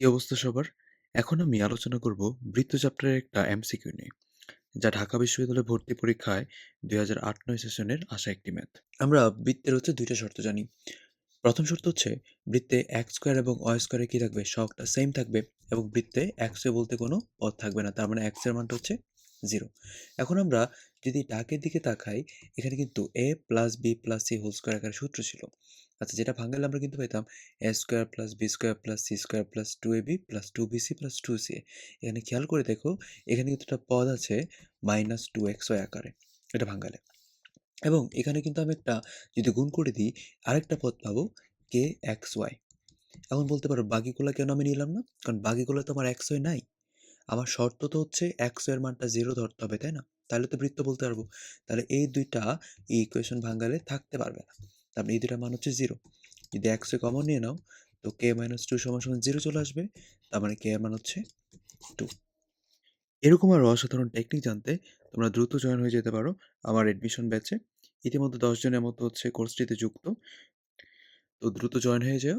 কি অবস্থা সবার? এখন আমি আলোচনা করব বৃত্ত চ্যাপ্টারের একটা এমসিকিউ নিয়ে, যা ঢাকা বিশ্ববিদ্যালয় ভর্তি পরীক্ষায় ২০০৮-৯ সেশনের আসা একটি ম্যাথ। আমরা বৃত্তের হচ্ছে দুইটা শর্ত জানি। প্রথম শর্ত হচ্ছে বৃত্তে এক স্কোয়ার এবং অ স্কোয়ারে কী থাকবে? শখটা সেম থাকবে এবং বৃত্তে এক্সে বলতে কোনো পথ থাকবে না। তার মানে এক্সের মানটা হচ্ছে 0। এখন আমরা যদি ডাকের দিকে তাকাই, এখানে কিন্তু A plus B plus C whole square আকারে সূত্র ছিল। আচ্ছা যেটা ভাঙালে আমরা কিন্তু পেতাম A square plus B square plus C square plus two A B plus two B C plus 2ca এখানে খেয়াল করে দেখো এখানে কিন্তু একটা পদ আছে? মাইনাস টু এক্স ওয়াই আকারে। এটা ভাঙালে। এবং এখানে কিন্তু আমি একটা যদি গুণ করে দিই আরেকটা পদ পাবো কে এক্স ওয়াই এখন বলতে পারো বাকিগুলো কেন আমি নিলাম না? কারণ বাকিগুলো তো আমার এক্স ওয়াই নাই। আমার শর্ত তো হচ্ছে এক্সের মানটা জিরো ধরতে হবে, তাই না? তাহলে তো বৃত্ত বলতে পারব। তাহলে এই দুইটা ইকুয়েশন ভাঙালে থাকতে পারবে না। তারপরে এই দুইটা মান হচ্ছে জিরো যদি এক্স কমন নিয়ে নাও, তো কে মাইনাস টু সমান সমান জিরো চলে আসবে। তার মানে কে এর মান হচ্ছে টু এরকম আরও অসাধারণ টেকনিক জানতে তোমরা দ্রুত জয়েন হয়ে যেতে পারো আমার অ্যাডমিশন ব্যাচে ইতিমধ্যে দশজনের মতো হচ্ছে কোর্সটিতে যুক্ত। তো দ্রুত জয়েন হয়ে যেও।